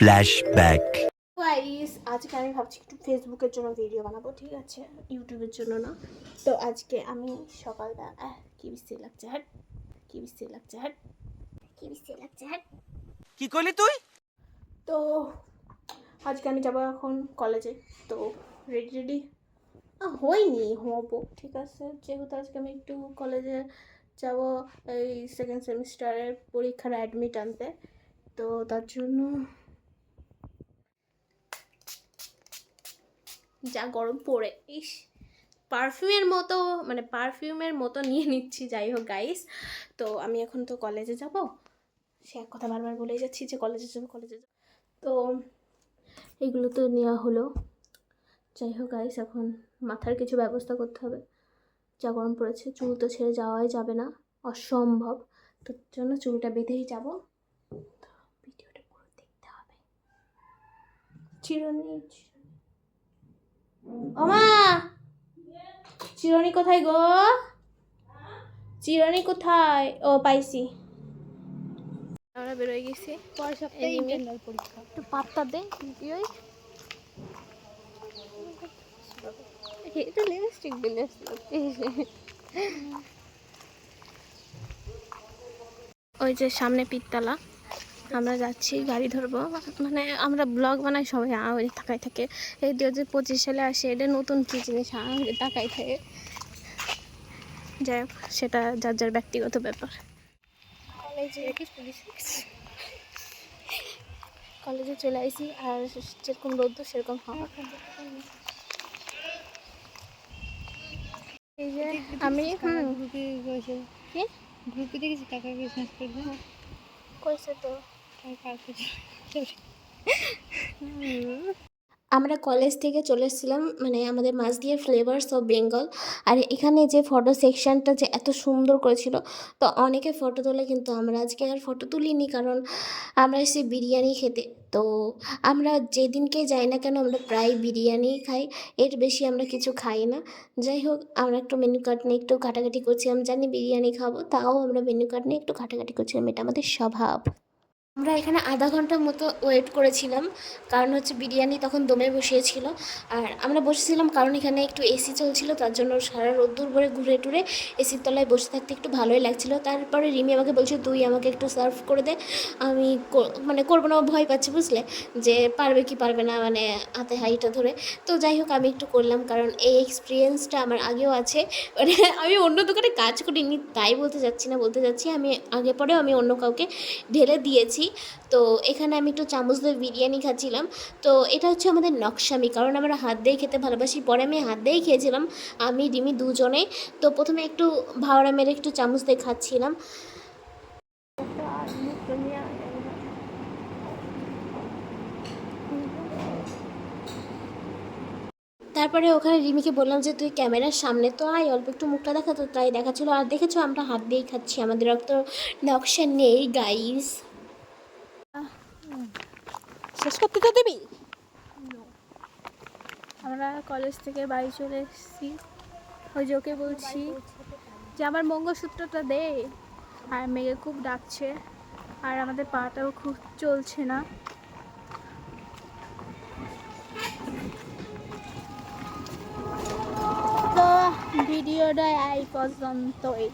Flashback. Guys আজকে আমি ভাবছি একটু ফেসবুকের জন্য ভিডিও বানাবো ঠিক আছে? ইউটিউবের জন্য না। তো আজকে আমি সকালবেলা আহ, কি বৃষ্টি লাগছে হ্যাঁ? কি বৃষ্টি লাগছে হ্যাঁ? কি বৃষ্টি লাগছে হ্যাঁ? কি করলি তুই? তো আজকে আমি যাব এখন কলেজে তো রেডি রেডি হয়নি হব ঠিক আছে? যেহেতু আজকে আমি একটু কলেজে যাব এই সেকেন্ড সেমিস্টারের পরীক্ষার অ্যাডমিট আনতে। তো তার জন্য যা গরম পড়ে। ইস পারফিউমের মতো মানে পারফিউমের মতো নিয়ে নিচ্ছি, যাই হোক গাইস তো আমি এখন তো কলেজে যাব। সে এক কথা বারবার বলেই যাচ্ছি যে কলেজে যাব কলেজে যাব। তো এগুলো তো নেওয়া হলো। যাই হোক গাইস এখন মাথার কিছু ব্যবস্থা করতে হবে। যা গরম পড়েছে, চুল তো ছেড়ে যাওয়াই যাবে না। অসম্ভব। তোর জন্য চুলটা বেঁধেই যাব। ভিডিওটা পুরো দেখতে হবে। চিরুনি। ওমা! চিরুনি কোথায় গো? চিরুনি কোথায়? ও পাইছি। আমরা বেরোয় গেছি। পরের সপ্তাহে ইন্টারনাল পরীক্ষা। একটু পাত্তা দে ভিডিওয় এটা লিপস্টিক দিলে ওই যে সামনে পিত্তালা। আমরা যাচ্ছি গাড়ি ধরবো। মানে আমরা ব্লগ বানাই সবাই ওই তাকাই থাকে। এই দু হাজার পঁচিশ সালে আসে এটা নতুন কী জিনিস? আমাদের তাকাই থাকে। যাই হোক সেটা যার যার ব্যক্তিগত ব্যাপার। কলেজে কলেজে চলে আসি আর যেরকম রোদ্দ সেরকম হাওয়া। এই যে আমি গ্রুপে গেছে কি? গ্রুপে দেখেছি চেঞ্জ করবে কইছে তো। কাকে আমরা কলেজ থেকে চলে এসেছিলাম মানে আমাদের মাছ দিয়ে ফ্লেভার্স অফ বেঙ্গল আর এখানে যে ফটো সেকশনটা যে এত সুন্দর করেছিল, তো অনেকে ফটো তোলে, কিন্তু আমরা আজকে আর ফটো তুলিনি, কারণ আমরা এসে বিরিয়ানি খেতে। তো আমরা যেদিনকে যাই না কেন, আমরা প্রায় বিরিয়ানিই খাই, এর বেশি আমরা কিছু খাই না। যাই হোক, আমরা একটু মেনু কার্ড নিয়ে একটু কাটাকাটি করছিলাম, জানি বিরিয়ানি খাব, তাও আমরা মেনু কার্ড নিয়ে একটু কাটাকাটি করছিলাম, এটা আমাদের স্বভাব। আমরা এখানে আধা ঘণ্টার মতো ওয়েট করেছিলাম। কারণ হচ্ছে বিরিয়ানি তখন দমে বসিয়েছিল। আর আমরা বসেছিলাম কারণ এখানে একটু এসি চলছিল, তার জন্য সারা রোদ্দুর ভরে ঘুরে টুরে এসির তলায় বসে থাকতে একটু ভালোই লাগছিল। তারপরে রিমি আমাকে বলছে, তুই আমাকে একটু সার্ভ করে দে। আমি মানে করব না ভয় পাচ্ছি, বুঝলে? যে পারবে কি পারবে না মানে হাতে হাইটা ধরে। তো যাই হোক, আমি একটু করলাম কারণ এই এক্সপিরিয়েন্সটা আমার আগেও আছে। মানে আমি অন্য দোকানে কাজ করিনি, তাই বলতে যাচ্ছি না, বলতে যাচ্ছি আমি আগে পরেও আমি অন্য কাউকে ঢেলে দিয়েছি। তো এখানে আমি একটু চামচ দিয়ে বিরিয়ানি খাচ্ছিলাম। তো এটা হচ্ছে আমাদের নকশামি কারণ আমরা হাত দিয়ে খেতে ভালোবাসি। পরে আমি হাত দিয়েই খেয়েছিলাম, আমি রিমি দুজনে। তো প্রথমে একটু ভাওড়া মেরে একটু চামচ দিয়ে খাচ্ছিলাম। তারপরে ওখানে রিমিকে বললাম যে, তুই ক্যামেরার সামনে তো আয়, অল্প একটু মুখটা দেখা তো তাই দেখাচ্ছিল। আর দেখেছ, আমরা হাত দিয়েই খাচ্ছি, আমাদের রক্ত নকশা নেই গাইস শেষ করতে তো দিবি? আমরা কলেজ থেকে বাড়ি চলে এসেছি। ওই যে বলছি যে আমার মঙ্গলসূত্রটা দে। আর মেয়ে খুব ডাকছে। আর আমাদের পাটাও খুব চলছে না। তো ভিডিওটা এই পর্যন্তই।